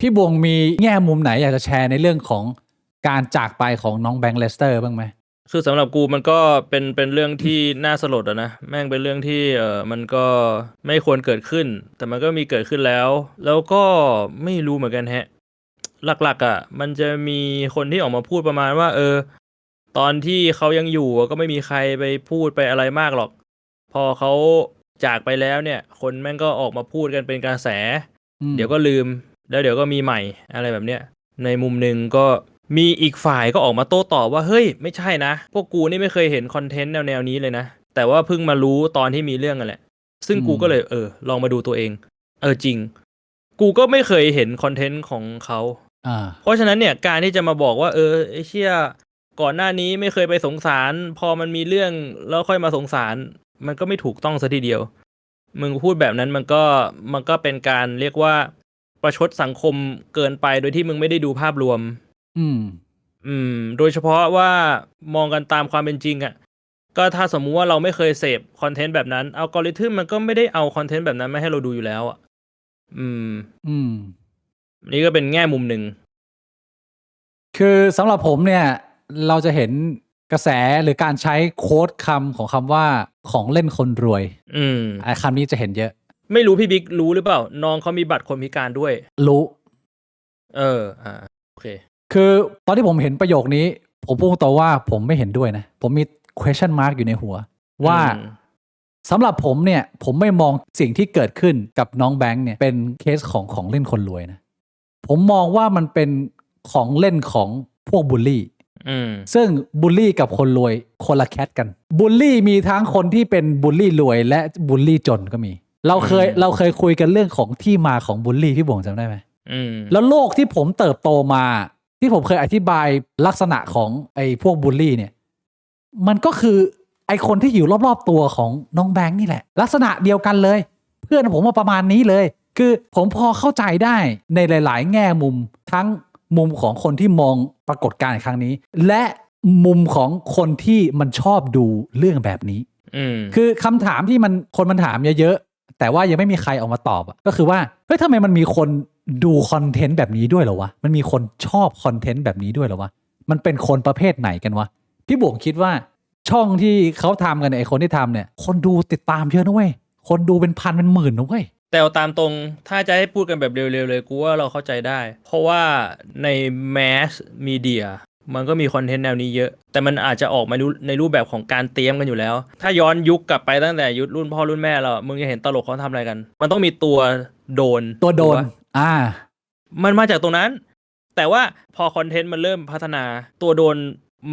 พี่บวงมีแง่มุมไหนอยากจะแชร์ในเรื่องของการจากไปของน้องแบงค์เลสเตอร์บ้างไหมคือสำหรับกูมันก็เป็นเป็นเรื่องที่น่าสลดอะนะแม่งเป็นเรื่องที่เออมันก็ไม่ควรเกิดขึ้น แต่มันก็มีเกิดขึ้นแล้ว แล้วก็ไม่รู้เหมือนกันแฮะ หลักๆอะ่ะ มันจะมีคนที่ออกมาพูดประมาณว่า เออ ตอนที่เขายังอยู่อะก็ไม่มีใครไปพูดไปอะไรมากหรอก พอเขาจากไปแล้วเนี่ย คนแม่งก็ออกมาพูดกันเป็นกระแสอืมเดี๋ยวก็ลืม แล้วเดี๋ยวก็มีใหม่อะไรแบบเนี้ยในมุมหนึ่งก็มีอีกฝ่ายก็ออกมาโต้ตอบว่าเฮ้ยไม่ใช่นะ พวกกูนี่ไม่เคยเห็นคอนเทนต์แนวแนวๆนี้เลยนะ แต่ว่าเพิ่งมารู้ตอนที่มีเรื่องกันแหละ ซึ่งกูก็เลยเออ ลองมาดูตัวเอง เออจริง กูก็ไม่เคยเห็นคอนเทนต์ของเขาอ่าเพราะฉะนั้นเนี่ยการที่จะมาบอกว่าเออไอเชี่ยก่อนหน้านี้ไม่เคยไปสงสาร พอมันมีเรื่องแล้วค่อยมาสงสาร มันก็ไม่ถูกต้องซะทีเดียว มึงพูดแบบนั้นมันก็มันก็เป็นการเรียกว่า ประชดสังคมเกินไปโดยที่มึงไม่ได้ดูภาพรวม อืม อืม โดยเฉพาะว่ามองกันตามความเป็นจริงอะ่ะ ก็ถ้าสมมุติว่าเราไม่เคยเสพคอนเทนต์แบบนั้นอัลกอริทึมมันก็ไม่ได้เอาคอนเทนต์แบบนั้นมาให้เราดูอยู่แล้วอะ อืม อืม นี่ก็เป็นแง่มุมหนึ่ง คือสำหรับผมเนี่ย เราจะเห็นกระแสหรือการใช้โค้ดคำของคำว่าของเล่นคนรวย อืมไอ้คำนี้จะเห็นเยอะ ไม่รู้พี่บิ๊กรู้หรือเปล่า น้องเขามีบัตรคนพิการด้วย รู้ เออ อ่าโอเค คือตอนที่ผมเห็นประโยคนี้ ผมพูดตรงว่าผมไม่เห็นด้วยนะ ผมมี question mark อยู่ในหัว ว่าอืมสำหรับผมเนี่ย ผมไม่มองสิ่งที่เกิดขึ้นกับน้องแบงค์เนี่ย เป็นเคสของของเล่นคนรวยนะ ผมมองว่ามันเป็นของเล่นของพวกบูลลี่อืมซึ่งบูลลี่กับคนรวยคนละแคทกันบูลลี่มีทั้งคนที่เป็นบูลลี่รวย และบูลลี่จนก็มี เราเคยอืมเราเคยคุยกันเรื่องของที่มาของบูลลี่พี่บ่งจำได้ไหมอืมแล้วโลกที่ผมเติบโตมา ที่ผมเคยอธิบายลักษณะของไอ้พวกบูลลี่เนี่ย มันก็คือไอ้คนที่อยู่รอบๆตัวของน้องแบงค์นี่แหละ ลักษณะเดียวกันเลย เพื่อนผมมาประมาณนี้เลย คือผมพอเข้าใจได้ในหลาย ๆ แง่มุมทั้งมุมของคนที่มองปรากฏการณ์ในครั้งนี้ และมุมของคนที่มันชอบดูเรื่องแบบนี้อืมคือคำถามที่มันคนมันถามเยอะๆ แต่ว่ายังไม่มีใครออกมาตอบอะก็คือว่าเฮ้ยทำไมมันมีคนดูคอนเทนต์แบบนี้ด้วยเหรอวะมันมีคนชอบคอนเทนต์แบบนี้ด้วยเหรอวะมันเป็นคนประเภทไหนกันวะพี่บวกคิดว่าช่องที่เขาทำกันเนี่ยไอคนที่ทำเนี่ย คนดูติดตามเยอะนะเว้ยคนดูเป็นพันเป็นหมื่นนะเว้ยแต่เอาตามตรงถ้าจะให้พูดกันแบบเร็วๆเลยกูว่าเราเข้าใจได้ เพราะว่าในแมสมีเดีย มันก็มีคอนเทนต์แนวนี้เยอะ แต่มันอาจจะออกมาในรูปแบบของการเตรียมกันอยู่แล้ว ถ้าย้อนยุคกลับไปตั้งแต่ยุครุ่นพ่อรุ่นแม่เรา มึงจะเห็นตลกเขาทำอะไรกัน มันต้องมีตัวโดน ตัวโดนถูกปะอ่า มันมาจากตรงนั้น แต่ว่าพอคอนเทนต์มันเริ่มพัฒนา ตัวโดน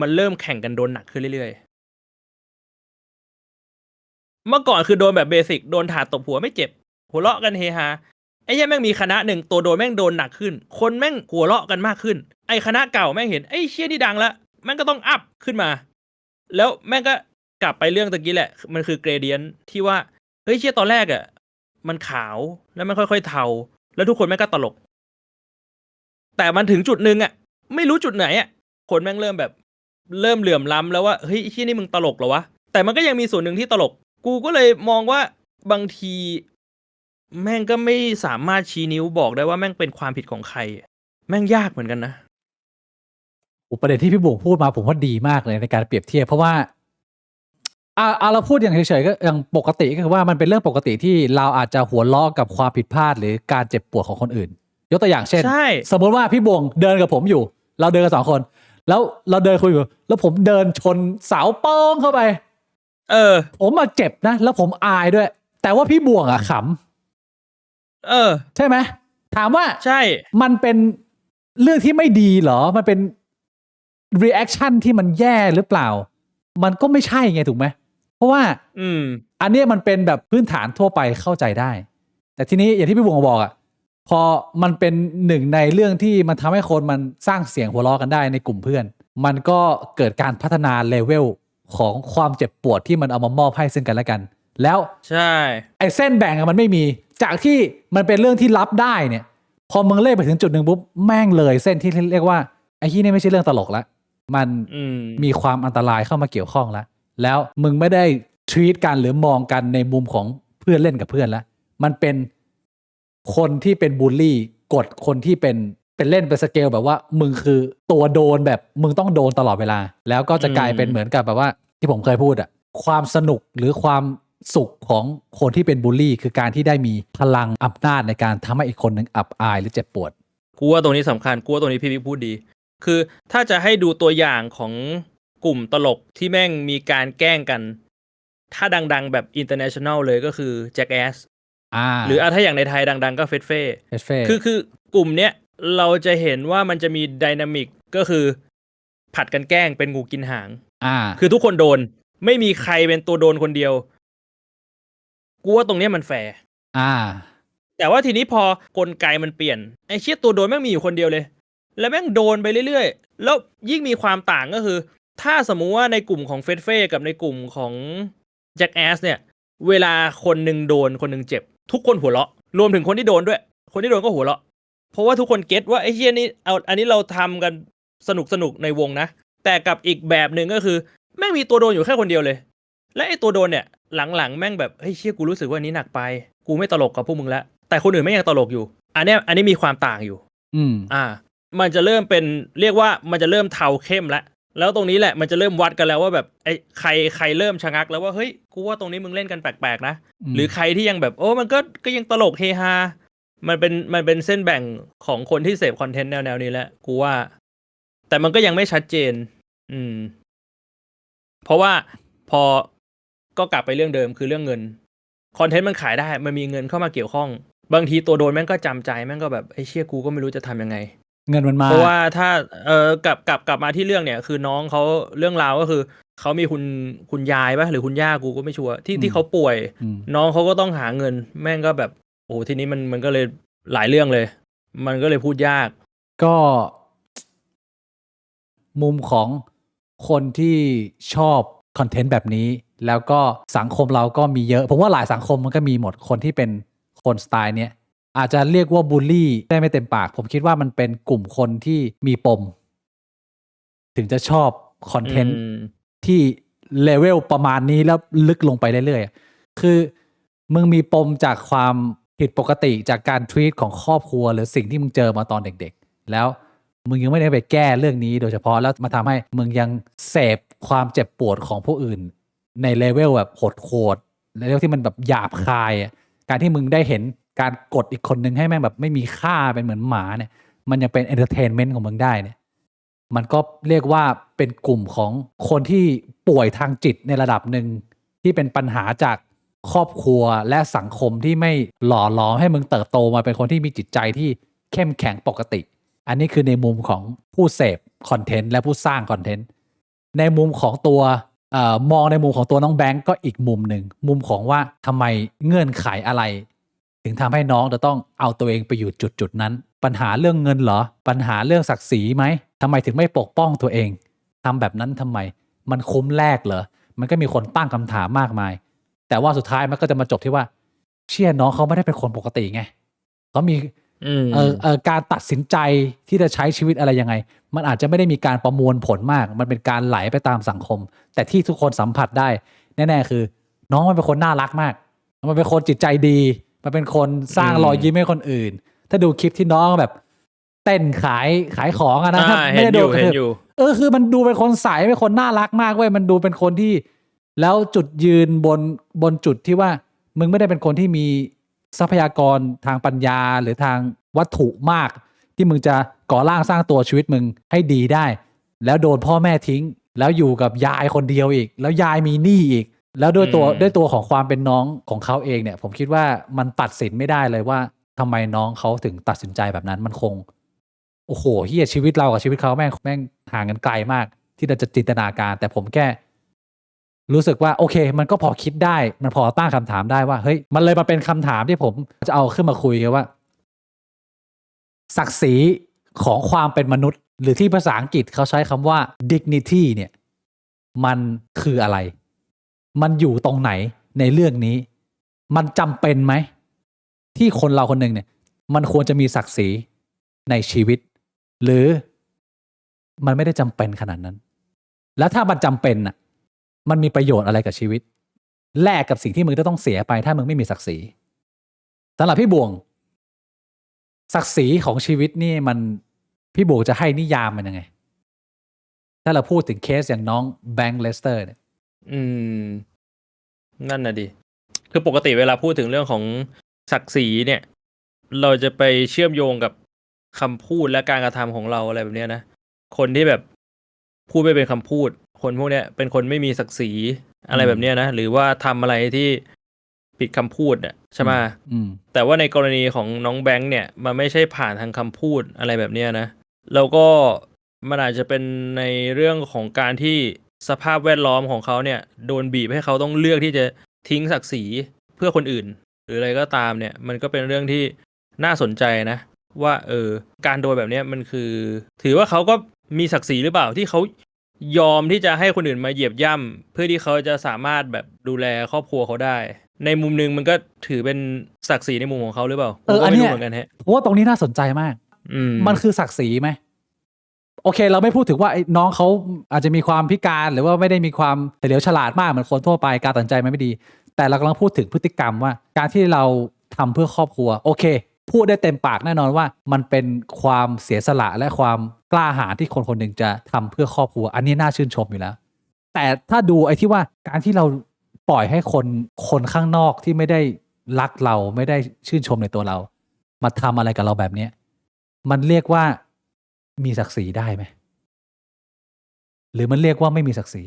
มันเริ่มแข่งกันโดนหนักขึ้นเรื่อยๆ เมื่อก่อนคือโดนแบบเบสิกโดนถาดตบหัวไม่เจ็บ หัวเราะกันเฮฮาไอ้เหี้ยแม่งมีคณะหนึ่งตัวโดนแม่งโดนหนักขึ้น คนแม่งหัวเราะกันมากขึ้น ไอคณะเก่าแม่งเห็นไอเชี่ยนี่ดังละแม่งก็ต้องอัพขึ้นมา แล้วแม่งก็กลับไปเรื่องตะกี้แหละ มันคือเกรเดียนที่ว่าเฮ้ยเชี่ยตอนแรกอะ่ะมันขาวแล้วมันค่อยๆเทา แล้วทุกคนแม่งก็ตลก แต่มันถึงจุดหนึ่งอะไม่รู้จุดไหนอะคนแม่งเริ่มแบบ เริ่มเหลื่อมล้ำแล้วว่าเฮ้ยเชี่ยนี่มึงตลกเหรอวะแต่มันก็ยังมีส่วนหนึ่งที่ตลก กูก็เลยมองว่าบางที แม่งก็ไม่สามารถชี้นิ้วบอกได้ว่าแม่งเป็นความผิดของใคร แม่งยากเหมือนกันนะ ประเด็นที่พี่บวงพูดมาผมว่าดีมากเลยในการเปรียบเทียบเพราะว่าอ่าอ่าเราพูดอย่างเฉยๆก็อย่างปกติก็คือว่ามันเป็นเรื่องปกติที่เราอาจจะหัวล้อกับความผิดพลาดหรือการเจ็บปวดของคนอื่น ยกตัวอย่างเช่น ใช่ สมมติว่าพี่บวงเดินกับผมอยู่ เราเดินกันสองคน แล้วเราเดินคุยอยู่แล้วผมเดินชนเสาโป้งเข้าไป เออ ผมมาเจ็บนะ แล้วผมอายด้วย แต่ว่าพี่บวงอะขเออำใช่ไหมถามว่าใช่ มันเป็นเรื่องที่ไม่ดีเหรอ มันเป็น reaction ที่มันแย่หรือเปล่า มันก็ไม่ใช่ไงถูกไหม เพราะว่า อืม อันเนี้ยมันเป็นแบบพื้นฐานทั่วไปเข้าใจได้ แต่ทีนี้อย่างที่พี่บวงบอกอะพอมันเป็นหนึ่งในเรื่องที่มันทำให้คนมันสร้างเสียงหัวเราะกันได้ในกลุ่มเพื่อน มันก็เกิดการพัฒนาเลเวลของความเจ็บปวดที่มันเอามามอบให้ซึ่งกันและกัน แล้วใช่ ไอ้เส้นแบ่งอะมันไม่มี จากที่มันเป็นเรื่องที่รับได้เนี่ย พอมึงเล่ไปถึงจุดหนึ่งปุ๊บแม่งเลยเส้นที่เรียกว่าไอ้ที่นี่ไม่ใช่เรื่องตลกละ มันอืมมีความอันตรายเข้ามาเกี่ยวข้องแล้ว แล้วมึงไม่ได้ทรีตกันหรือมองกันในมุมของเพื่อนเล่นกับเพื่อนแล้ว มันเป็นคนที่เป็นบูลลี่กดคนที่เป็นเป็นเล่นเป็นสเกลแบบว่า มึงคือตัวโดนแบบมึงต้องโดนตลอดเวลา แล้วก็จะกลายเป็นเหมือนกับแบบว่า ที่ผมเคยพูดอะความสนุกหรือความสุขของคนที่เป็นบูลลี่ คือการที่ได้มีพลังอำนาจในการทำให้อีกคนหนึ่งอับอายหรือเจ็บปวดกูว่าตรงนี้สำคัญกูว่าตรงนี้พี่บิ๊กพูดดี คือถ้าจะให้ดูตัวอย่างของกลุ่มตลกที่แม่งมีการแกล้งกัน ถ้าดัง ๆ แบบ international เลยก็คือ Jackass อ่าหรืออะถ้าอย่างในไทยดัง ๆ ก็เฟสเฟ่เฟสเฟ่คือคือกลุ่มเนี้ยเราจะเห็นว่ามันจะมีดินามิกก็คือ ผัดกันแกล้งเป็นงูกินหาง อ่า คือทุกคนโดน ไม่มีใครเป็นตัวโดนคนเดียวกูว่าตรงเนี้ยมันแฟร์อ่า แต่ว่าทีนี้พอกลไกมันเปลี่ยนไอ้เชี่ยตัวโดนแม่งมีอยู่คนเดียวเลย แล้วแม่งโดนไปเรื่อยๆ แล้วยิ่งมีความต่างก็คือ ถ้าสมมุติว่าในกลุ่มของเฟสเฟ่กับในกลุ่มของแจ็คแอสเนี่ย เวลาคนหนึ่งโดนคนหนึ่งเจ็บ ทุกคนหัวเราะ รวมถึงคนที่โดนด้วย คนที่โดนก็หัวเราะ เพราะว่าทุกคนเก็ตว่าไอ้เชี่ยนี่เอาอันนี้เราทำกันสนุกสนุกๆในวงนะ แต่กับอีกแบบหนึ่งก็คือแม่งมีตัวโดนอยู่แค่คนเดียวเลย และไอ้ตัวโดนเนี่ยหลังๆแม่งแบบเฮ้ยเชี่ยกูรู้สึกว่าอันนี้หนักไป กูไม่ตลกกับพวกมึงแล้วแต่คนอื่นไม่งยังตลกอยู่ อันเนี้ยอันนี้มีความต่างอยู่ อืม อ่า มันจะเริ่มเป็นเรียกว่ามันจะเริ่มเทาเข้มแล้วแล้วตรงนี้แหละมันจะเริ่มวัดกันแล้วว่าแบบไอ้ใครใครเริ่มชะงักแล้วว่าเฮ้ยกูว่าตรงนี้มึงเล่นกันแปลกๆนะอืมหรือใครที่ยังแบบโอ้มันก็ก็ยังตลกเฮฮามันเป็นมันเป็นเส้นแบ่งของคนที่เสพคอนเทนต์แนวแนวนี้แหละกูว่า แต่มันก็ยังไม่ชัดเจน อืม เพราะว่าพอก็กลับไปเรื่องเดิมคือเรื่องเงินคอนเทนต์มันขายได้ มันมีเงินเข้ามาเกี่ยวข้อง บางทีตัวโดนแม่งก็จำใจแม่งก็แบบไอ้เชี่ยกูก็ไม่รู้จะทำยังไง เงินมันมา เพราะว่าถ้าเออกลับกลับกลับมาที่เรื่องเนี่ย คือน้องเขาเรื่องราวก็คือเขามีคุณคุณยายปะหรือคุณย่ากูก็ไม่ชัวร์ที่อืมที่เขาป่วย อืม น้องเขาก็ต้องหาเงิน แม่งก็แบบโอ้ทีนี้มันมันก็เลยหลายเรื่องเลย มันก็เลยพูดยาก ก็ มุมของคนที่ชอบคอนเทนต์แบบนี้ แล้วก็สังคมเราก็มีเยอะ ผมว่าหลายสังคมมันก็มีหมดคนที่เป็นคนสไตล์เนี้ย อาจจะเรียกว่าบูลลี่ได้ไม่เต็มปาก ผมคิดว่ามันเป็นกลุ่มคนที่มีปม ถึงจะชอบคอนเทนต์อืมที่เลเวลประมาณนี้แล้วลึกลงไปเรื่อยๆอะคือมึงมีปมจากความผิดปกติจากการทวีตของครอบครัว หรือสิ่งที่มึงเจอมาตอนเด็กๆ แล้วมึงยังไม่ได้ไปแก้เรื่องนี้โดยเฉพาะแล้วมาทำให้มึงยังเสพความเจ็บปวดของผู้อื่น ในเลเวลแบบโหดๆเลเวลที่มันแบบหยาบคายอะการที่มึงได้เห็น การกดอีกคนนึงให้แม่งแบบไม่มีค่าเป็นเหมือนหมาเนี่ย มันยังเป็นเอนเตอร์เทนเมนต์ของมึงได้เนี่ย มันก็เรียกว่าเป็นกลุ่มของคนที่ป่วยทางจิตในระดับหนึ่งที่เป็นปัญหาจากครอบครัวและสังคมที่ไม่หล่อหลอมให้มึงเติบโตมาเป็นคนที่มีจิตใจที่เข้มแข็งปกติ อันนี้คือในมุมของผู้เสพคอนเทนต์และผู้สร้างคอนเทนต์ ในมุมของตัวออมองในมุมของตัวน้องแบงก์ก็อีกมุมหนึ่ง มุมของว่าทำไมเงื่อนไขอะไร ถึงทำให้น้องจะต้องเอาตัวเองไปอยู่จุดจุดๆนั้น ปัญหาเรื่องเงินเหรอ ปัญหาเรื่องศักดิ์ศรีไหมทำไมถึงไม่ปกป้องตัวเองทำแบบนั้นทำไม มันคุ้มแลกเหรอ มันก็มีคนตั้งคำถามมากมาย แต่ว่าสุดท้ายมันก็จะมาจบที่ว่า เชื่อน้องเขาไม่ได้เป็นคนปกติไงเขามีอืมเออเออการตัดสินใจที่จะใช้ชีวิตอะไรยังไง มันอาจจะไม่ได้มีการประมวลผลมาก มันเป็นการไหลไปตามสังคม แต่ที่ทุกคนสัมผัสได้ แน่ ๆ คือ น้องมันเป็นคนน่ารักมาก มันเป็นคนจิตใจดี มันเป็นคนสร้างอืมรอยยิ้มให้คนอื่น ถ้าดูคลิปที่น้องแบบ เต้นขายขายของอะนะอ่าไม่เห็นได้อโดยู่นกระเห็ทืนบอยู่ เออคือมันดูเป็นคนใสเป็นคนน่ารักมากเว้ยมันดูเป็นคนที่ แล้วจุดยืนบนบนจุดที่ว่า มึงไม่ได้เป็นคนที่มีทรัพยากรทางปัญญาหรือทางวัตถุมาก ที่มึงจะก่อร่างสร้างตัวชีวิตมึงให้ดีได้ แล้วโดนพ่อแม่ทิ้ง แล้วอยู่กับยายคนเดียวอีก แล้วยายมีหนี้อีก แล้วด้วยตัวอืมด้วยตัวของความเป็นน้องของเขาเองเนี่ย ผมคิดว่ามันตัดสินไม่ได้เลยว่าทำไมน้องเขาถึงตัดสินใจแบบนั้นมันคง โอ้โหเฮียชีวิตเรากับชีวิตเขาแม่งแม่งห่างกันไกลมาก ที่เราจะจินตนาการ แต่ผมแค่รู้สึกว่าโอเค มันก็พอคิดได้ มันพอตั้งคำถามได้ว่าเฮ้ยมันเลยมาเป็นคำถามที่ผมจะเอาขึ้นมาคุยกันว่า ศักดิ์ศรีของความเป็นมนุษย์ หรือที่ภาษาอังกฤษเขาใช้คำว่า dignity เนี่ย มันคืออะไร มันอยู่ตรงไหนในเรื่องนี้ มันจำเป็นไหม ที่คนเราคนหนึ่งเนี่ย มันควรจะมีศักดิ์ศรีในชีวิต หรือมันไม่ได้จำเป็นขนาดนั้น แล้วถ้ามันจำเป็นน่ะ มันมีประโยชน์อะไรกับชีวิต แลกกับสิ่งที่มึงจะต้องเสียไป ถ้ามึงไม่มีศักดิ์ศรีสำหรับพี่บวง ศักดิ์ศรีของชีวิตนี่มันพี่โบจะให้นิยามมันยังไง ถ้าเราพูดถึงเคสอย่างน้องแบงค์เลสเตอร์เนี่ย อืม นั่นน่ะดิ คือปกติเวลาพูดถึงเรื่องของศักดิ์ศรีเนี่ย เราจะไปเชื่อมโยงกับคำพูดและการกระทำของเราอะไรแบบเนี้ยนะ คนที่แบบพูดไม่เป็นคำพูด คนพวกเนี้ยเป็นคนไม่มีศักดิ์ศรีอะไรแบบเนี้ยนะ หรือว่าทำอะไรที่ผิดคำพูดอะใช่ไหม อืม แต่ว่าในกรณีของน้องแบงค์เนี่ยมันไม่ใช่ผ่านทางคำพูดอะไรแบบเนี้ยนะ แล้วก็มันอาจจะเป็นในเรื่องของการที่ สภาพแวดล้อมของเขาเนี่ย โดนบีบให้เขาต้องเลือกที่จะทิ้งศักดิ์ศรีเพื่อคนอื่น หรืออะไรก็ตามเนี่ย มันก็เป็นเรื่องที่น่าสนใจนะ ว่า เออ การโดนแบบเนี้ยมันคือ ถือว่าเขาก็มีศักดิ์ศรีหรือเปล่าที่เขายอมที่จะให้คนอื่นมาเหยียบย่ำเพื่อที่เขาจะสามารถแบบดูแลครอบครัวเขาได้ ในมุมหนึงมันก็ถือเป็นศักดิ์ศรีในมุมของเขาหรือเปล่าเออผมก็อันไม่เนี้รู้ยเหมือนกันฮะเพราะว่าตรงนี้น่าสนใจมากอืมมันคือศักดิ์ศรีไหม โอเค เราไม่พูดถึงว่าน้องเขาอาจจะมีความพิการหรือว่าไม่ได้มีความเฉลียวฉลาดมากเหมือนคนทั่วไปการตัดสินใจมันไม่ดี แต่เรากำลังพูดถึงพฤติกรรมว่า การที่เราทำเพื่อครอบครัว โอเค พูดได้เต็มปากแน่นอนว่า มันเป็นความเสียสละและความกล้าหาญที่คนคนหนึ่งจะทำเพื่อครอบครัว อันนี้น่าชื่นชมอยู่แล้ว แต่ถ้าดูไอ้ที่ว่าการที่เราปล่อยให้คนคนข้างนอกที่ไม่ได้รักเราไม่ได้ชื่นชมในตัวเรา มาทำอะไรกับเราแบบเนี้ยมันเรียกว่า มีศักดิ์ศรีได้ไหม หรือมันเรียกว่าไม่มีศักดิ์ศรี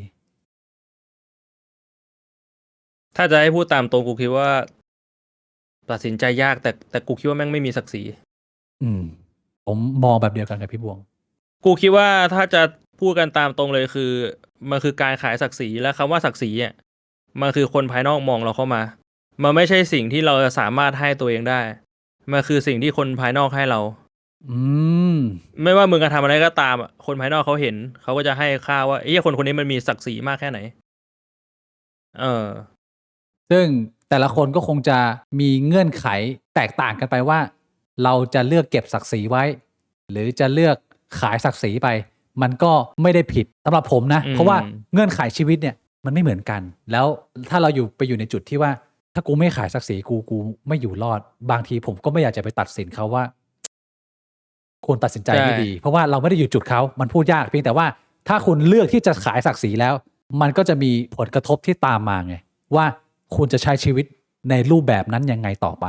ถ้าจะให้พูดตามตรงกูคิดว่า ตัดสินใจยากแต่แต่กูคิดว่าแม่งไม่มีศักดิ์ศรี อืม ผมมองแบบเดียวกันกับพี่บวง กูคิดว่าถ้าจะพูดกันตามตรงเลยคือ มันคือการขายศักดิ์ศรีและคำว่าศักดิ์ศรีอะมันคือคนภายนอกมองเราเข้ามา มันไม่ใช่สิ่งที่เราจะสามารถให้ตัวเองได้ มันคือสิ่งที่คนภายนอกให้เรา อืม ไม่ว่ามึงจะทำอะไรก็ตามอะคนภายนอกเขาเห็น เขาก็จะให้ค่าว่าไอ้เหี้ยคนคนนี้มันมีศักดิ์ศรีมากแค่ไหน เออ ซึ่งแต่ละคนก็คงจะมีเงื่อนไขแตกต่างกันไปว่า เราจะเลือกเก็บศักดิ์ศรีไว้ หรือจะเลือกขายศักดิ์ศรีไป มันก็ไม่ได้ผิดสำหรับผมนะ อืม เพราะว่าเงื่อนไขชีวิตเนี่ยมันไม่เหมือนกัน แล้วถ้าเราอยู่ไปอยู่ในจุดที่ว่า ถ้ากูไม่ขายศักดิ์ศรีกูกูไม่อยู่รอด บางทีผมก็ไม่อยากจะไปตัดสินเขาว่า ควรตัดสินใจไม่ดี เพราะว่าเราไม่ได้อยู่จุดเขามันพูดยากเพียงแต่ว่าถ้าคุณเลือกที่จะขายศักดิ์ศรีแล้ว มันก็จะมีผลกระทบที่ตามมาไง ว่าคุณจะใช้ชีวิตในรูปแบบนั้นยังไงต่อไป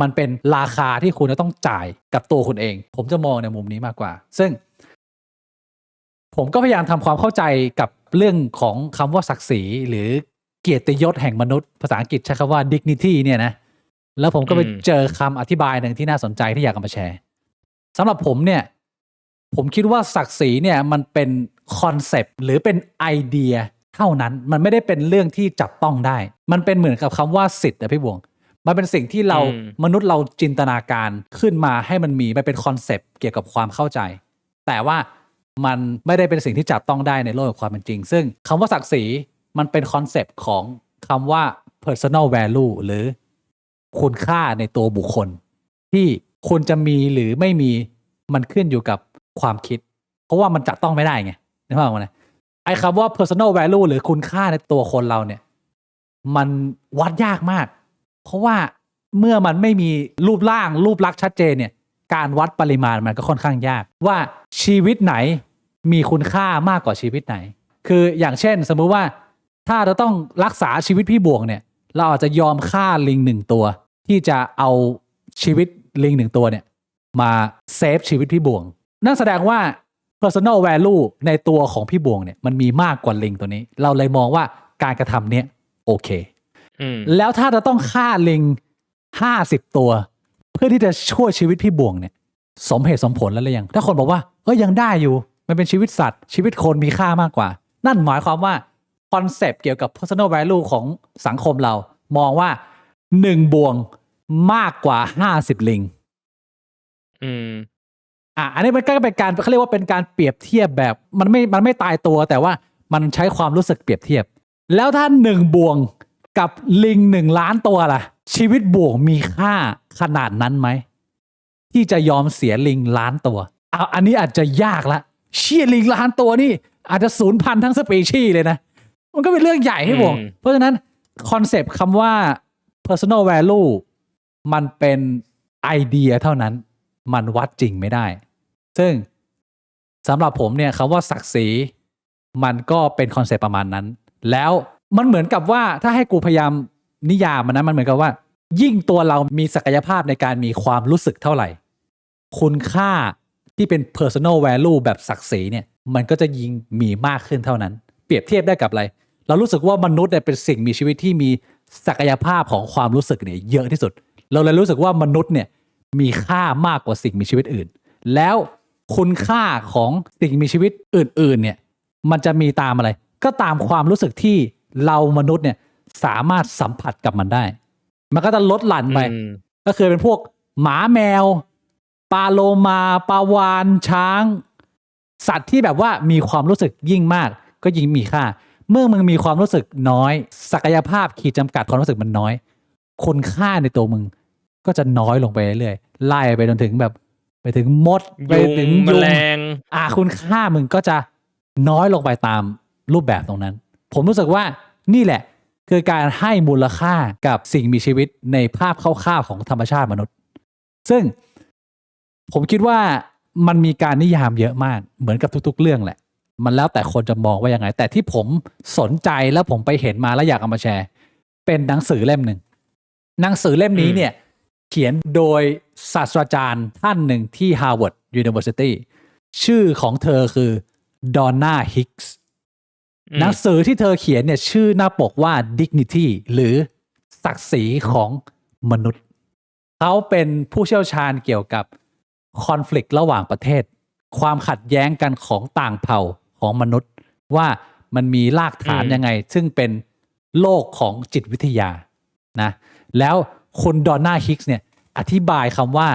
มันเป็นราคาที่คุณจะต้องจ่ายกับตัวคุณเอง ผมจะมองในมุมนี้มากกว่า ซึ่ง ผมก็พยายามทำความเข้าใจกับเรื่องของคำว่าศักดิ์ศรีหรือเกียรติยศแห่งมนุษย์ ภาษาอังกฤษใช้คำว่า dignity เนี่ยนะแล้วผมก็ไปอืมเจอคำอธิบายหนึ่งที่น่าสนใจที่อยากเอามาแชร์ สำหรับผมเนี่ย ผมคิดว่าศักดิ์ศรีเนี่ยมันเป็นคอนเซปต์หรือเป็นไอเดียเท่านั้น มันไม่ได้เป็นเรื่องที่จับต้องได้ มันเป็นเหมือนกับคำว่าสิทธิ์อะพี่บวง มันเป็นสิ่งที่เราอืมมนุษย์เราจินตนาการขึ้นมาให้มันมีมันเป็นคอนเซปต์เกี่ยวกับความเข้าใจ แต่ว่ามันไม่ได้เป็นสิ่งที่จับต้องได้ในโลกแห่งความเป็นจริง ซึ่งคำว่าศักดิ์ศรีมันเป็นคอนเซปต์ของคำว่า personal value หรือคุณค่าในตัวบุคคลที่ คุณจะมีหรือไม่มีมันขึ้นอยู่กับความคิด เพราะว่ามันจับต้องไม่ได้ไงนึกภาพออกไหมไอ้คำว่า personal value หรือคุณค่าในตัวคนเราเนี่ย มันวัดยากมาก เพราะว่าเมื่อมันไม่มีรูปร่างรูปลักษณ์ชัดเจนเนี่ย การวัดปริมาณมันก็ค่อนข้างยาก ว่าชีวิตไหนมีคุณค่ามากกว่าชีวิตไหน คืออย่างเช่น สมมุติว่าถ้าเราต้องรักษาชีวิตพี่บวงเนี่ย เราอาจจะยอมฆ่าลิงหนึ่งตัว ที่จะเอาชีวิต ลิงหนึ่งตัวเนี่ย มาเซฟชีวิตพี่บวง นั่นแสดงว่า personal value ในตัวของพี่บวงเนี่ยมันมีมากกว่าลิงตัวนี้ เราเลยมองว่าการกระทำเนี้ยโอเคอืมแล้วถ้าจะต้องฆ่าลิงห้าสิบตัว เพื่อที่จะช่วยชีวิตพี่บวงเนี่ย สมเหตุสมผลแล้วหรือยัง ถ้าคนบอกว่าเอ้ยยังได้อยู่ มันเป็นชีวิตสัตว์ ชีวิตคนมีค่ามากกว่า นั่นหมายความว่าคอนเซปต์เกี่ยวกับ personal value ของสังคมเรา มองว่าหนึ่งบวง มากกว่าห้าสิบลิง อืม อะ อันนี้มันก็เป็นการเขาเรียกว่าเป็นการเปรียบเทียบแบบ มันไม่ มันไม่ตายตัวแต่ว่ามันใช้ความรู้สึกเปรียบเทียบ แล้วถ้าหนึ่งบวงกับลิงหนึ่งล้านตัวล่ะ ชีวิตบวงมีค่าขนาดนั้นไหม ที่จะยอมเสียลิงล้านตัวเอาอันนี้อาจจะยากละ เชี่ยลิงล้านตัวนี่ อาจจะสูญพันธุ์ทั้งสปีชีส์เลยนะ มันก็เป็นเรื่องใหญ่ให้บวงอืมเพราะฉะนั้นคอนเซปต์คำว่า personal value มันเป็นไอเดียเท่านั้น มันวัดจริงไม่ได้ ซึ่งสำหรับผมเนี่ยคำว่าศักดิ์ศรีมันก็เป็นคอนเซปต์ประมาณนั้น แล้วมันเหมือนกับว่าถ้าให้กูพยายามนิยามมันนะมันเหมือนกับว่า ยิ่งตัวเรามีศักยภาพในการมีความรู้สึกเท่าไหร่ คุณค่าที่เป็น personal value แบบศักดิ์ศรีเนี่ย มันก็จะยิ่งมีมากขึ้นเท่านั้น เปรียบเทียบได้กับอะไร เรารู้สึกว่ามนุษย์เนี่ยเป็นสิ่งมีชีวิตที่มีศักยภาพของความรู้สึกเนี่ยเยอะที่สุด เราเลยรู้สึกว่ามนุษย์เนี่ยมีค่ามากกว่าสิ่งมีชีวิตอื่น แล้วคุณค่าของสิ่งมีชีวิตอื่น ๆ เนี่ยมันจะมีตามอะไร ก็ตามความรู้สึกที่เรามนุษย์เนี่ยสามารถสัมผัสกับมันได้ มันก็จะลดหลั่นไปอืมก็คือเป็นพวกหมาแมวปลาโลมาปลาวานช้าง สัตว์ที่แบบว่ามีความรู้สึกยิ่งมาก ก็ยิ่งมีค่า เมื่อมึงมีความรู้สึกน้อย ศักยภาพขีดจำกัดความรู้สึกมันน้อย คุณค่าในตัวมึง ก็จะน้อยลงไปเรื่อยๆไล่ไปจนถึงแบบ ไปถึงมดไปยุงถึงแมยุงลงอ่าคุณค่ามึงก็จะน้อยลงไปตามรูปแบบตรงนั้น ผมรู้สึกว่านี่แหละ คือการให้มูลค่ากับสิ่งมีชีวิตในภาพคร่าวๆของธรรมชาติมนุษย์ ซึ่งผมคิดว่ามันมีการนิยามเยอะมากเหมือนกับทุก ๆ เรื่องแหละ มันแล้วแต่คนจะมองว่ายังไง แต่ที่ผมสนใจแล้วผมไปเห็นมาแล้วอยากเอามาแชร์ เป็นหนังสือเล่มหนึ่ง หนังสือเล่มนี้อืมเนี่ย เขียนโดยศาสตราจารย์ท่านหนึ่งที่ Harvard University ชื่อของเธอคือดอนน่าฮิกส์อืมหนังสือที่เธอเขียนเนี่ย ชื่อหน้าปกว่า dignity หรือศักดิ์ศรีของมนุษย์ เขาเป็นผู้เชี่ยวชาญเกี่ยวกับคอน FLICT ระหว่างประเทศ ความขัดแย้งกันของต่างเผ่าของมนุษย์ ว่ามันมีรากฐานอืมยังไง ซึ่งเป็นโลกของจิตวิทยานะ แล้วคุณดอนน่าฮิกส์เนี่ยอธิบายคำว่า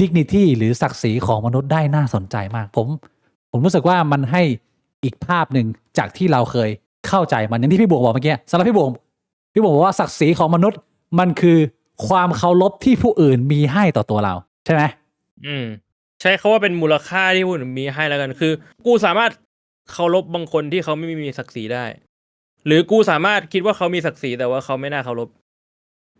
dignity หรือศักดิ์ศรีของมนุษย์ได้น่าสนใจมาก ผม ผมรู้สึกว่ามันให้อีกภาพหนึ่งจากที่เราเคยเข้าใจมันอย่างที่พี่บวงบอกเมื่อกี้สำหรับพี่บวงพี่บวงบอกว่าศักดิ์ศรีของมนุษย์มันคือความเคารพที่ผู้อื่นมีให้ต่อตัวเรา ใช่ไหมอืม ใช้คาว่าเป็นมูลค่าที่ผู้อื่นมีให้แล้วกันคือ กูสามารถเคารพบางคนที่เขาไม่มีศักดิ์ศรีได้ หรือกูสามารถคิดว่าเขามีศักดิ์ศรีแต่ว่าเขาไม่น่าเคารพ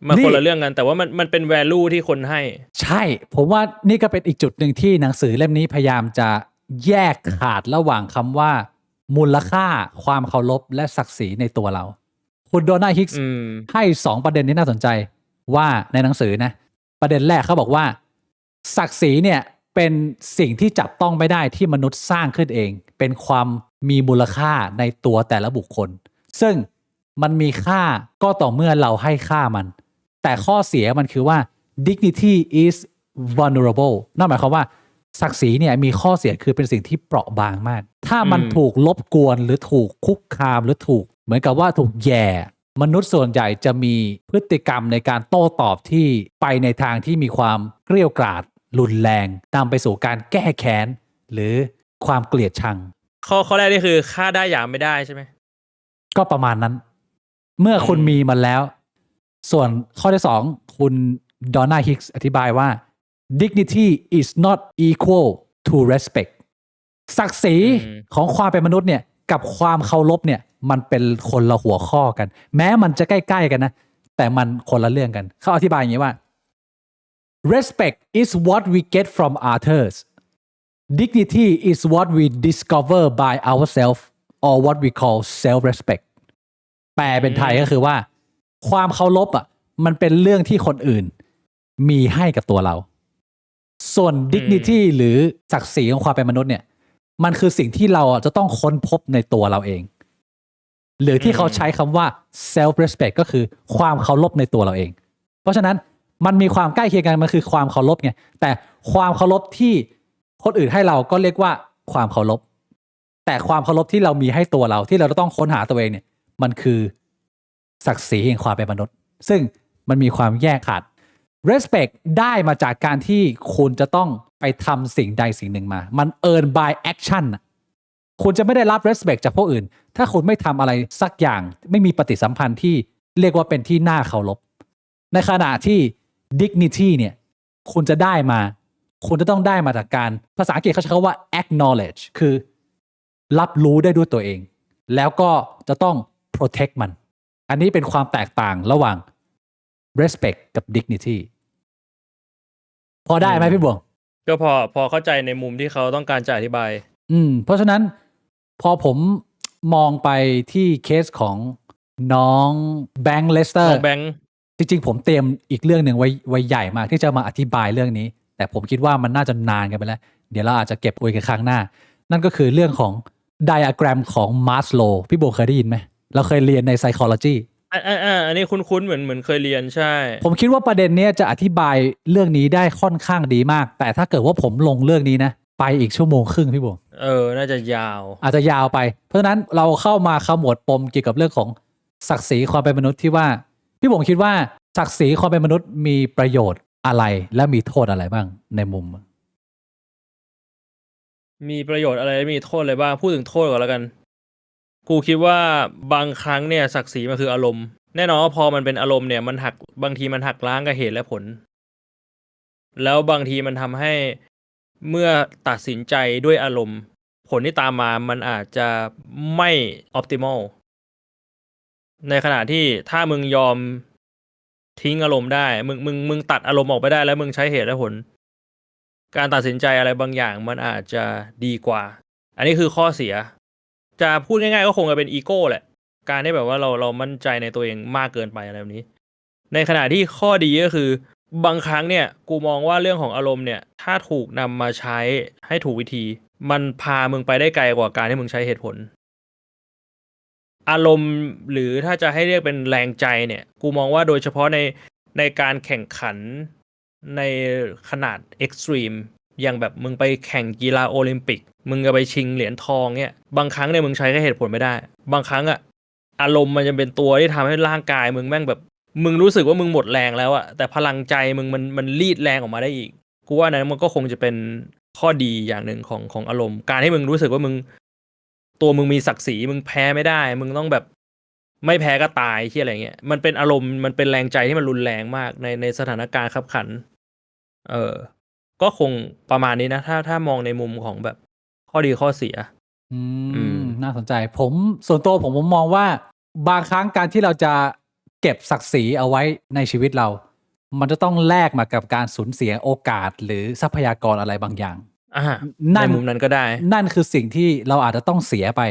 มันคนละเรื่องกัน แต่ว่ามันมันเป็น value ที่คนให้ ใช่ ผมว่านี่ก็เป็นอีกจุดหนึ่งที่หนังสือเล่มนี้พยายามจะแยกขาดระหว่างคำว่า มูลค่าความเคารพและศักดิ์ศรีในตัวเรา คุณโดนาฮิกส์อืมให้สองประเด็นที่น่าสนใจว่าในหนังสือนะ ประเด็นแรกเขาบอกว่า ศักดิ์ศรีเนี่ยเป็นสิ่งที่จับต้องไม่ได้ที่มนุษย์สร้างขึ้นเอง เป็นความมีมูลค่าในตัวแต่ละบุคคล ซึ่งมันมีค่าก็ต่อเมื่อเราให้ค่ามัน แต่ข้อเสียมันคือว่า dignity is vulnerable นั่นหมายความว่าศักดิ์ศรีเนี่ยมีข้อเสียคือเป็นสิ่งที่เปราะบางมาก ถ้ามันอืมถูกลบกวนหรือถูกคุกคามหรือถูก เหมือนกับว่าถูกแย่ มนุษย์ส่วนใหญ่จะมีพฤติกรรมในการโต้ตอบที่ไปในทางที่มีความเกรี้ยวกราดรุนแรงนำไปสู่การแก้แค้น หรือความเกลียดชัง ข้อข้อแรกนี่คือค่าได้อย่างไม่ได้ใช่ไหมก็ประมาณนั้น เมื่อคุณอืมมีมันแล้ว ส่วนข้อที่สองคุณดอนน่าฮิกส์อธิบายว่า dignity is not equal to respect ศักดิ์ศรีของความเป็นมนุษย์เนี่ยกับความเคารพเนี่ยมันเป็นคนละหัวข้อกัน แม้มันจะใกล้ ๆ กันนะ แต่มันคนละเรื่องกัน เขาอธิบายอย่างนี้ว่า respect is what we get from others dignity is what we discover by ourselves or what we call self respect แปลเป็นไทยก็คือว่า ความเคารพอะมันเป็นเรื่องที่คนอื่น มีให้กับตัวเรา ส่วน dignity หรือศักดิ์ศรีของความเป็นมนุษย์เนี่ย มันคือสิ่งที่เราอะจะต้องค้นพบในตัวเราเอง หรือที่เขาใช้คำว่า self respect ก็คือความเคารพในตัวเราเอง เพราะฉะนั้นมันมีความใกล้เคียงกันมันคือความเคารพไงแต่ความเคารพที่คนอื่นให้เราก็เรียกว่าความเคารพแต่ความเคารพที่เรามีให้ตัวเราที่เราต้องค้นหาตัวเองเนี่ย มันคือ ศักดิ์ศรีแห่งความเป็นมนุษย์ ซึ่งมันมีความแยกขาด respect ได้มาจากการที่คุณจะต้องไปทำสิ่งใดสิ่งหนึ่งมา มัน earn by action น่ะคุณจะไม่ได้รับ respect จากพวกอื่น ถ้าคุณไม่ทำอะไรสักอย่าง ไม่มีปฏิสัมพันธ์ที่เรียกว่าเป็นที่น่าเคารพ ในขณะที่ dignity เนี่ยคุณจะได้มา คุณจะต้องได้มาจากการ ภาษาอังกฤษเขาใช้คำว่า acknowledge คือ รับรู้ได้ด้วยตัวเอง แล้วก็จะต้อง protect มัน อันนี้เป็นความแตกต่างระหว่าง respect กับ dignity พอได้ไหมอืมพี่บวง ก็พอพอเข้าใจในมุมที่เขาต้องการจะอธิบาย อืม เพราะฉะนั้นพอผมมองไปที่เคสของน้องแบงค์เลสเตอน้ร์องแบงค์ จริงๆ ผมเตรียมอีกเรื่องหนึ่งไว้ไว้ใหญ่มากที่จะมาอธิบายเรื่องนี้ แต่ผมคิดว่ามันน่าจะนานกันไปแล้ว เดี๋ยวเราอาจจะเก็บไว้กันครั้งหน้า นั่นก็คือเรื่องของไดอะแกรมของมาสโลพี่โบเคยได้ยินไหม เราเคยเรียนใน psychology อ่าอ่าอ่าอันนี้คุ้นๆเหมือนเหมือนเคยเรียนใช่ ผมคิดว่าประเด็นเนี้ยจะอธิบายเรื่องนี้ได้ค่อนข้างดีมาก แต่ถ้าเกิดว่าผมลงเรื่องนี้นะ ไปอีกชั่วโมงครึ่งพี่โบเออ น่าจะยาว อาจจะยาวไป เพราะฉะนั้นเราเข้ามาขมวดปมเกี่ยวกับเรื่องของศักดิ์ศรีความเป็นมนุษย์ที่ว่า พี่บงคิดว่าศักดิ์ศรีความเป็นมนุษย์มีประโยชน์อะไรและมีโทษอะไรบ้างในมุม มีประโยชน์อะไรมีโทษอะไรบ้างพูดถึงโทษก่อนแล้วกัน กูคิดว่าบางครั้งเนี่ยศักดิ์ศรีมันคืออารมณ์ แน่นอนว่าพอมันเป็นอารมณ์เนี่ยมันหักบางทีมันหักล้างกับเหตุและผล แล้วบางทีมันทำให้เมื่อตัดสินใจด้วยอารมณ์ ผลที่ตามมามันอาจจะไม่ optimal ในขณะที่ถ้ามึงยอมทิ้งอารมณ์ได้ มึงมึงมึงตัดอารมณ์ออกไปได้แล้วมึงใช้เหตุและผล การตัดสินใจอะไรบางอย่างมันอาจจะดีกว่า อันนี้คือข้อเสีย จะพูดง่ายๆก็คงจะเป็นอีโก้แหละ การที่แบบว่าเราเรามั่นใจในตัวเองมากเกินไปอะไรแบบนี้ ในขณะที่ข้อดีก็คือบางครั้งเนี่ย กูมองว่าเรื่องของอารมณ์เนี่ย ถ้าถูกนำมาใช้ให้ถูกวิธี มันพามึงไปได้ไกลกว่าการที่มึงใช้เหตุผล อารมณ์หรือถ้าจะให้เรียกเป็นแรงใจเนี่ย กูมองว่าโดยเฉพาะในในการแข่งขันในขนาดเอ็กซ์ตรีมอย่างแบบมึงไปแข่งกีฬาโอลิมปิก มึงจะไปชิงเหรียญทองเนี่ยบางครั้งเนี่ยมึงใช้แค่เหตุผลไม่ได้ บางครั้งอะอารมณ์มันจะเป็นตัวที่ทำให้ร่างกายมึงแม่งแบบ มึงรู้สึกว่ามึงหมดแรงแล้วอะแต่พลังใจมึงมันมันรีดแรงออกมาได้อีกกูว่านั้นมันก็คงจะเป็นข้อดีอย่างหนึ่งของของอารมณ์ การให้มึงรู้สึกว่ามึง ตัวมึงมีศักดิ์ศรีมึงแพ้ไม่ได้ มึงต้องแบบไม่แพ้ก็ตายที่อะไรเงี้ยมันเป็นอารมณ์มันเป็นแรงใจที่มันรุนแรงมากในในสถานการณ์ขับขัน เออก็คงประมาณนี้นะ ถ้าถ้ามองในมุมของแบบ ข้อดีข้อเสีย อือืมมน่าสนใจ ผมส่วนตัวผมผมมองว่า บางครั้งการที่เราจะเก็บศักดิ์ศรีเอาไว้ในชีวิตเรา มันจะต้องแลกมากับการสูญเสียโอกาสหรือทรัพยากรอะไรบางอย่างอ่านั่ในนมุมนั้นก็ได้ นั่นคือสิ่งที่เราอาจจะต้องเสียไป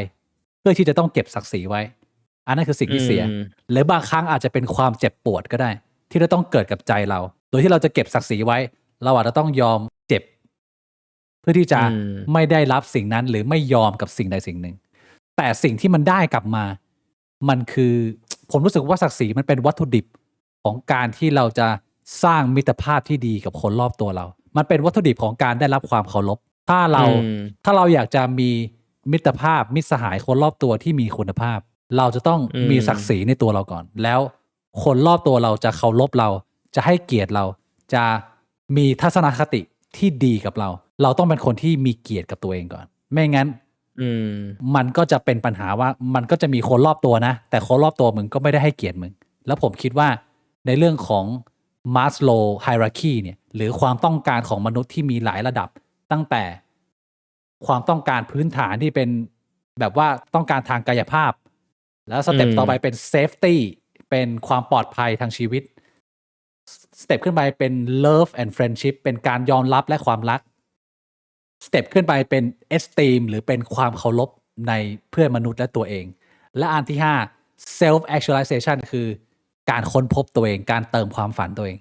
เพื่อที่จะต้องเก็บศักดิ์ศรีไว้ อันนั้นคือสิ่งที่เสียอืมหรือบางครั้งอาจจะเป็นความเจ็บปวดก็ได้ ที่เราต้องเกิดกับใจเรา โดยที่เราจะเก็บศักดิ์ศรีไว้ เราอาจจะต้องยอม เจ็บเพื่อที่จะอืมไม่ได้รับสิ่งนั้นหรือไม่ยอมกับสิ่งใดสิ่งหนึ่ง แต่สิ่งที่มันได้กลับมา มันคือผมรู้สึกว่าศักดิ์ศรีมันเป็นวัตถุดิบของการที่เราจะสร้างมิตรภาพที่ดีกับคนรอบตัวเรา มันเป็นวัตถุดิบของการได้รับความเคารพ ถ้าเราอืมถ้าเราอยากจะมีมิตรภาพมิตรสหายคนรอบตัวที่มีคุณภาพ เราจะต้องอืมมีศักดิ์ศรีในตัวเราก่อน แล้วคนรอบตัวเราจะเคารพเรา จะให้เกียรติเรา จะมีทัศนคติที่ดีกับเรา เราต้องเป็นคนที่มีเกียรติกับตัวเองก่อน ไม่งั้นอืมมันก็จะเป็นปัญหาว่ามันก็จะมีคนรอบตัวนะ แต่คนรอบตัวมึงก็ไม่ได้ให้เกียรติมึง แล้วผมคิดว่าในเรื่องของมาสโลไฮรักีเนี่ย หรือความต้องการของมนุษย์ที่มีหลายระดับ ตั้งแต่ความต้องการพื้นฐานที่เป็นแบบว่าต้องการทางกายภาพ แล้วสเต็ปอืมต่อไปเป็นเซฟตี้เป็นความปลอดภัยทางชีวิต สเต็ปขึ้นไปเป็น love and friendship เป็นการยอมรับและความรัก สเต็ปขึ้นไปเป็น esteem หรือเป็นความเคารพในเพื่อนมนุษย์และตัวเอง และอันที่ 5 self actualization คือการค้นพบตัวเอง การเติมความฝันตัวเอง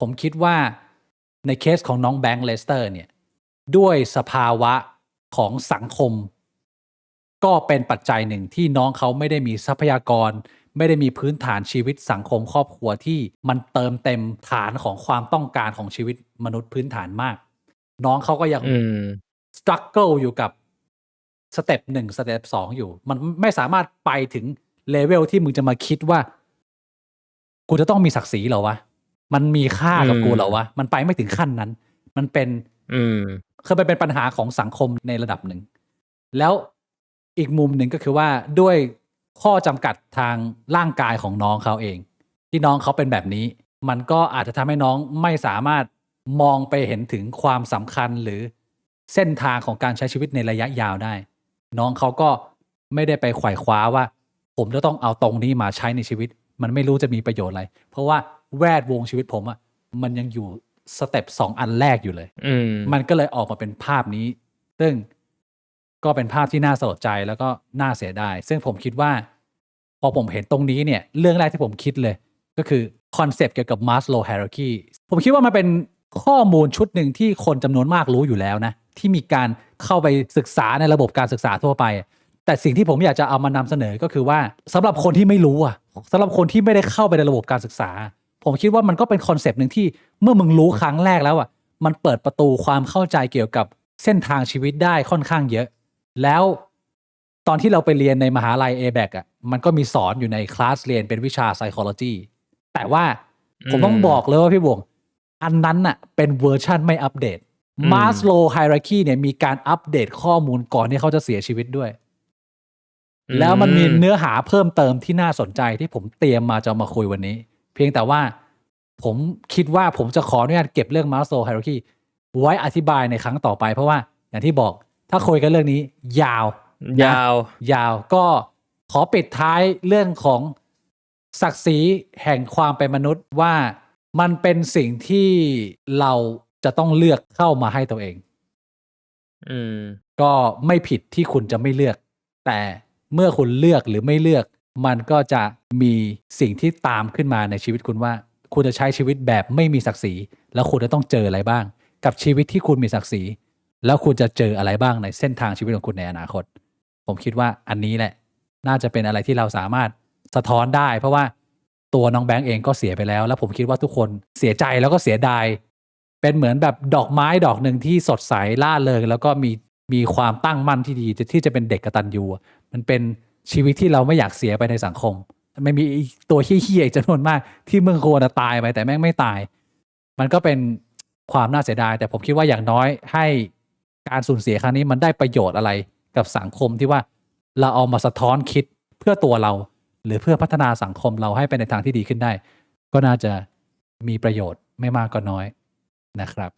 ผมคิดว่าในเคสของน้องแบงค์เลสเตอร์เนี่ย ด้วยสภาวะของสังคม ก็เป็นปัจจัยหนึ่งที่น้องเขาไม่ได้มีทรัพยากร ไม่ได้มีพื้นฐานชีวิตสังคมครอบครัวที่มันเติมเต็มฐานของความต้องการของชีวิตมนุษย์พื้นฐานมาก น้องเขาก็ยังอืมสครั g เกิลอยู่กับสเต็ปหนึ่งสเต็ปสองอยู่ มันไม่สามารถไปถึงเลเวลที่มึงจะมาคิดว่า กูจะต้องมีศักดิ์ศรีเหรอวะ มันมีค่ากับอืมกูเหรอวะ มันไปไม่ถึงขั้นนั้น มันเป็น อืมคือมันเป็นปัญหาของสังคมในระดับหนึ่ง แล้วอีกมุมหนึ่งก็คือว่าด้วยข้อจำกัดทางร่างกายของน้องเขาเอง ที่น้องเขาเป็นแบบนี้ มันก็อาจจะทำให้น้องไม่สามารถ มองไปเห็นถึงความสำคัญหรือเส้นทางของการใช้ชีวิตในระยะยาวได้ น้องเขาก็ไม่ได้ไปไขว่คว้าว่า ผมจะต้องเอาตรงนี้มาใช้ในชีวิต มันไม่รู้จะมีประโยชน์อะไร เพราะว่าแวดวงชีวิตผมอะมันยังอยู่สเต็ปสองอันแรกอยู่เลยอืมมันก็เลยออกมาเป็นภาพนี้ ซึ่งก็เป็นภาพที่น่าสลดใจแล้วก็น่าเสียดาย ซึ่งผมคิดว่า พอผมเห็นตรงนี้เนี่ย เรื่องแรกที่ผมคิดเลย ก็คือคอนเซปต์เกี่ยวกับ Maslow hierarchy ผมคิดว่ามันเป็น ข้อมูลชุดหนึ่งที่คนจำนวนมากรู้อยู่แล้วนะ ที่มีการเข้าไปศึกษาในระบบการศึกษาทั่วไป แต่สิ่งที่ผมอยากจะเอามานำเสนอก็คือว่าสำหรับคนที่ไม่รู้อะสำหรับคนที่ไม่ได้เข้าไปในระบบการศึกษา ผมคิดว่ามันก็เป็นคอนเซปต์หนึ่งที่เมื่อมึงรู้ครั้งแรกแล้วอะมันเปิดประตูความเข้าใจเกี่ยวกับเส้นทางชีวิตได้ค่อนข้างเยอะ แล้วตอนที่เราไปเรียนในมหาลัย a b a c อะมันก็มีสอนอยู่ในคลาสเรียนเป็นวิชา psychology แต่ว่าผมต้องบอกเลยว่าพี่บวง อันนั้นน่ะเป็นเวอร์ชันไม่อัปเดตอืม Maslow hierarchy เนี่ยมีการอัปเดตข้อมูลก่อนที่เขาจะเสียชีวิตด้วย แล้วมันมีเนื้อหาเพิ่มเติมที่น่าสนใจที่ผมเตรียมมาจะเอามาคุยวันนี้ เพียงแต่ว่าผมคิดว่าผมจะขออนุญาตเก็บเรื่อง Maslow hierarchy ไว้อธิบายในครั้งต่อไป เพราะว่าอย่างที่บอกถ้าคุยกันเรื่องนี้ ยาว ยาว ยาวก็ขอปิดท้ายเรื่องของศักดิ์ศรีแห่งความเป็นมนุษย์ว่า มันเป็นสิ่งที่เราจะต้องเลือกเข้ามาให้ตัวเอง อืม ก็ไม่ผิดที่คุณจะไม่เลือก แต่เมื่อคุณเลือกหรือไม่เลือก มันก็จะมีสิ่งที่ตามขึ้นมาในชีวิตคุณว่า คุณจะใช้ชีวิตแบบไม่มีศักดิ์ศรี แล้วคุณจะต้องเจออะไรบ้าง กับชีวิตที่คุณมีศักดิ์ศรี แล้วคุณจะเจออะไรบ้างในเส้นทางชีวิตของคุณในอนาคต ผมคิดว่าอันนี้แหละ น่าจะเป็นอะไรที่เราสามารถสะท้อนได้ เพราะว่า ตัวน้องแบงก์เองก็เสียไปแล้ว แล้วผมคิดว่าทุกคนเสียใจแล้วก็เสียดาย เป็นเหมือนแบบดอกไม้ดอกหนึ่งที่สดใสล่าเริงแล้วก็มีมีความตั้งมั่นที่ดีที่จะเป็นเด็กกระตัญญูมันเป็นชีวิตที่เราไม่อยากเสียไปในสังคมไมันมีตัวเฮี้ยๆอีกจำนวนมาก ที่มึงควรจะตายไปแต่แม่งไม่ตาย มันก็เป็นความน่าเสียดาย แต่ผมคิดว่าอย่างน้อยให้การสูญเสียครั้งนี้มันได้ประโยชน์อะไรกับสังคมที่ว่าเราเอามาสะท้อนคิดเพื่อตัวเรา หรือเพื่อพัฒนาสังคมเราให้ไปในทางที่ดีขึ้นได้ ก็น่าจะมีประโยชน์ไม่มากก็น้อยนะครับ